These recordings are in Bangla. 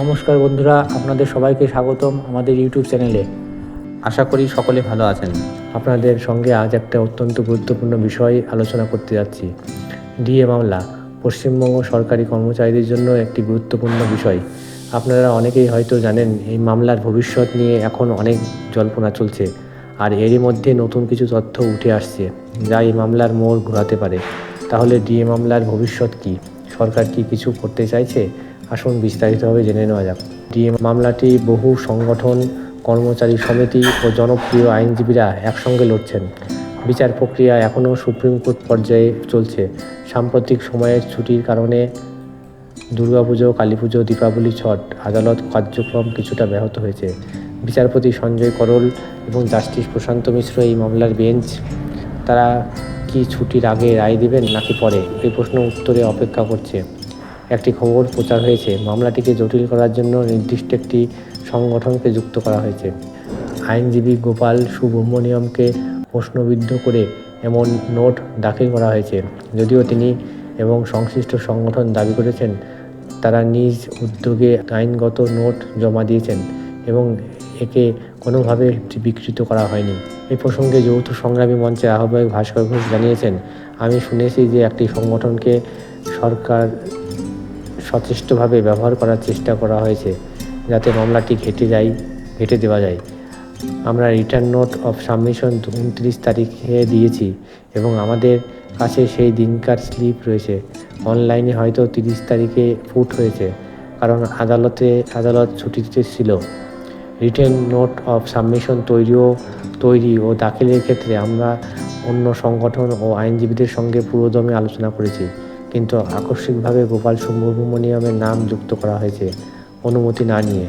নমস্কার বন্ধুরা, আপনাদের সবাইকে স্বাগতম আমাদের ইউটিউব চ্যানেলে। আশা করি সকলে ভালো আছেন। আপনাদের সঙ্গে আজ একটা অত্যন্ত গুরুত্বপূর্ণ বিষয় আলোচনা করতে যাচ্ছি। ডিএ মামলা, পশ্চিমবঙ্গ সরকারি কর্মচারীদের জন্য একটি গুরুত্বপূর্ণ বিষয়। আপনারা অনেকেই হয়তো জানেন, এই মামলার ভবিষ্যৎ নিয়ে এখন অনেক জল্পনা চলছে। আর এরই মধ্যে নতুন কিছু তথ্য উঠে আসছে, যা এই মামলার মোড় ঘোরাতে পারে। তাহলে ডিএ মামলার ভবিষ্যৎ কি? সরকার কি কিছু করতে চাইছে? আসুন বিস্তারিতভাবে জেনে নেওয়া যাক। ডিএ মামলাটি বহু সংগঠন, কর্মচারী সমিতি ও জনপ্রিয় আইনজীবীরা একসঙ্গে লড়ছেন। বিচার প্রক্রিয়া এখনও সুপ্রিম কোর্ট পর্যায়ে চলছে। সাম্প্রতিক সময়ের ছুটির কারণে দুর্গাপুজো কালী পুজো দীপাবলি ছট, আদালত কার্যক্রম কিছুটা ব্যাহত হয়েছে। বিচারপতি সঞ্জয় করল এবং জাস্টিস প্রশান্ত মিশ্র এই মামলার বেঞ্চ। তারা কি ছুটির আগে রায় দেবেন নাকি পরে? এই প্রশ্ন উত্তরে অপেক্ষা করছে। একটি খবর প্রচার হয়েছে। মামলাটিকে জটিল করার জন্য নির্দিষ্ট একটি সংগঠনকে যুক্ত করা হয়েছে। আইনজীবী গোপাল সুব্রহ্মণ্যমকে প্রশ্নবিদ্ধ করে এমন নোট দাখিল করা হয়েছে। যদিও তিনি এবং সংশ্লিষ্ট সংগঠন দাবি করেছেন, তারা নিজ উদ্যোগে আইনগত নোট জমা দিয়েছেন এবং একে কোনোভাবে বিকৃত করা হয়নি। এই প্রসঙ্গে যৌথ সংগ্রামী মঞ্চের আহ্বায়ক ভাস্কর ঘোষ জানিয়েছেন, আমি শুনেছি যে একটি সংগঠনকে সরকার সচেষ্টভাবে ব্যবহার করার চেষ্টা করা হয়েছে যাতে মামলাটি ঘেটে যায়, ঘেটে দেওয়া যায়। আমরা রিটার্ন নোট অফ সাবমিশন উনত্রিশ তারিখে দিয়েছি এবং আমাদের কাছে সেই দিনকার স্লিপ রয়েছে। অনলাইনে হয়তো তিরিশ তারিখে ফুট হয়েছে, কারণ আদালতে, আদালত ছুটিতে ছিল। রিটেন নোট অফ সাবমিশন তৈরিও, তৈরি ও দাখিলের ক্ষেত্রে আমরা অন্য সংগঠন ও আইনজীবীদের সঙ্গে পুরোদমে আলোচনা করেছি। কিন্তু আকস্মিকভাবে গোপাল সুব্রহ্মণ্যমের নাম যুক্ত করা হয়েছে অনুমতি না নিয়ে,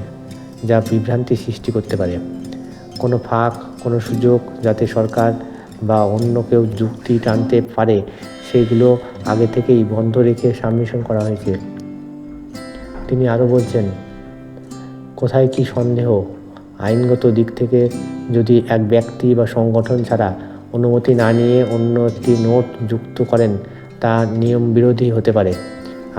যা বিভ্রান্তি সৃষ্টি করতে পারে। কোনো ফাঁক, কোনো সুযোগ যাতে সরকার বা অন্য কেউ যুক্তি টানতে পারে, সেগুলো আগে থেকেই বন্ধ রেখে সাবমিশন করা হয়েছে। তিনি আরও বলছেন, কোথায় কি সন্দেহ? আইনগত দিক থেকে যদি এক ব্যক্তি বা সংগঠন ছাড়া অনুমতি না নিয়ে অন্য একটি নোট যুক্ত করেন তা নিয়ম বিরোধী হতে পারে।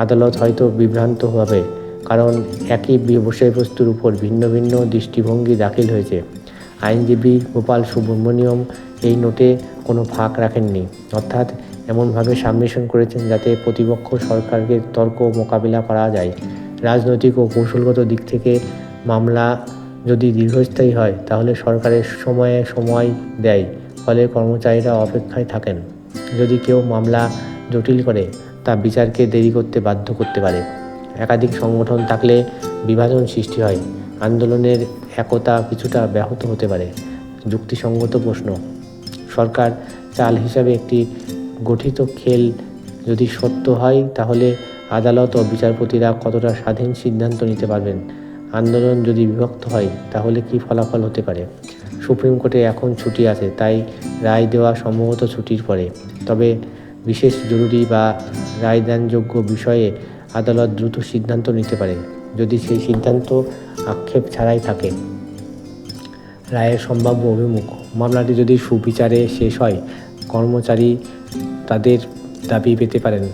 আদালত হয়তো বিভ্রান্ত হবে, কারণ একই বিষয়বস্তুর উপর ভিন্ন ভিন্ন দৃষ্টিভঙ্গি দাখিল হয়েছে। আইনজীবী গোপাল সুব্রহ্মণ্যম এই নোটে কোনো ফাঁক রাখেননি, অর্থাৎ এমনভাবে সাবমিশন করেছেন যাতে প্রতিপক্ষ সরকারকে তর্ক মোকাবিলা করা যায়। রাজনৈতিক ও কৌশলগত দিক থেকে মামলা যদি দীর্ঘস্থায়ী হয়, তাহলে সরকারের সময়ে সময় দেয়, ফলে কর্মচারীরা অপেক্ষায় থাকেন। যদি কেউ মামলা জটিল করে, তা বিচারকে দেরি করতে বাধ্য করতে পারে। একাধিক সংগঠন থাকলে বিভাজন সৃষ্টি হয়। আন্দোলনের একতা কিছুটা ব্যাহত হতে পারে। যুক্তিসঙ্গত প্রশ্ন। সরকার চাল হিসাবে একটি গঠিত খেল যদি সত্য হয়, তাহলে আদালত ও বিচারপতিরা কতটা স্বাধীন সিদ্ধান্ত নিতে পারবেন? আন্দোলন যদি বিভক্ত হয়, তাহলে কি ফলাফল হতে পারে? সুপ্রিম কোর্টে এখন ছুটি আছে, তাই রায় দেওয়া সম্ভবত ছুটির পরে। তবে বিশেষ জরুরি বা রায়দানযোগ্য বিষয়ে আদালত দ্রুত সিদ্ধান্ত নিতে পারে, যদি সেই সিদ্ধান্ত আক্ষেপ ছাড়াই থাকে। রায়ের সম্ভাব্য অভিমুখ, মামলাটি যদি সুবিচারে শেষ হয়, কর্মচারী তাদের দাবি পেতে পারেন।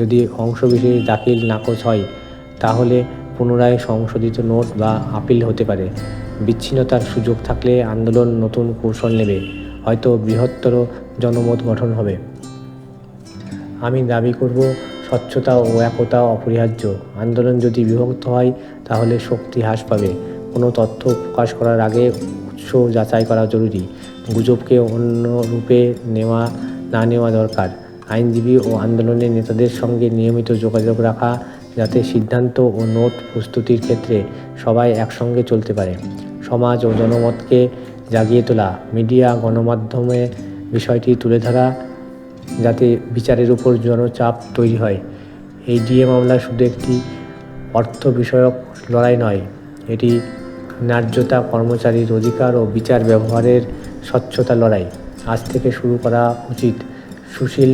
যদি অংশবিশেষ দাখিল নাকচ হয়, তাহলে পুনরায় সংশোধিত নোট বা আপিল হতে পারে। বিচ্ছিন্নতার সুযোগ থাকলে আন্দোলন নতুন কৌশল নেবে, হয়তো বৃহত্তর জনমত গঠন হবে। আমি দাবি করব, স্বচ্ছতা ও একতা অপরিহার্য। আন্দোলন যদি বিভক্ত হয়, তাহলে শক্তি হ্রাস পাবে। কোনো তথ্য প্রকাশ করার আগে উৎস যাচাই করা জরুরি। গুজবকে অন্য রূপে নেওয়া, না নেওয়া দরকার। আইনজীবী ও আন্দোলনের নেতাদের সঙ্গে নিয়মিত যোগাযোগ রাখা, যাতে সিদ্ধান্ত ও নোট প্রস্তুতির ক্ষেত্রে সবাই একসঙ্গে চলতে পারে। সমাজ ও জনমতকে জাগিয়ে তোলা। মিডিয়া, গণমাধ্যমে বিষয়টি তুলে ধরা যাতে বিচারের উপর জনচাপ তৈরি হয়। এই ডিএ মামলা শুধু একটি অর্থ বিষয়ক লড়াই নয়, এটি ন্যায্যতা, কর্মচারীর অধিকার ও বিচার ব্যবহারের স্বচ্ছতা লড়াই। আজ থেকে শুরু করা উচিত সুশীল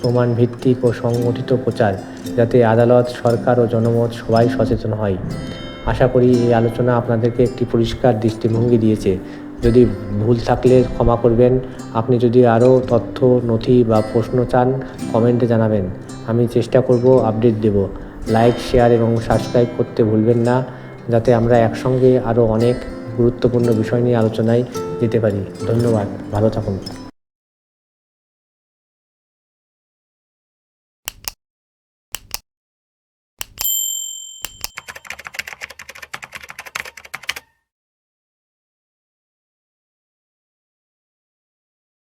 প্রমাণ ভিত্তিক ও সংগঠিত প্রচার যাতে আদালত, সরকার ও জনমত সবাই সচেতন হয়। আশা করি এই আলোচনা আপনাদেরকে একটি পরিষ্কার দৃষ্টিভঙ্গি দিয়েছে। যদি ভুল থাকলে ক্ষমা করবেন। আপনি যদি আরও তথ্য, নথি বা প্রশ্ন চান, কমেন্টে জানাবেন। আমি চেষ্টা করব আপডেট দেব। লাইক, শেয়ার এবং সাবস্ক্রাইব করতে ভুলবেন না, যাতে আমরা একসঙ্গে আরও অনেক গুরুত্বপূর্ণ বিষয় নিয়ে আলোচনায় যেতে পারি। ধন্যবাদ। ভালো থাকুন।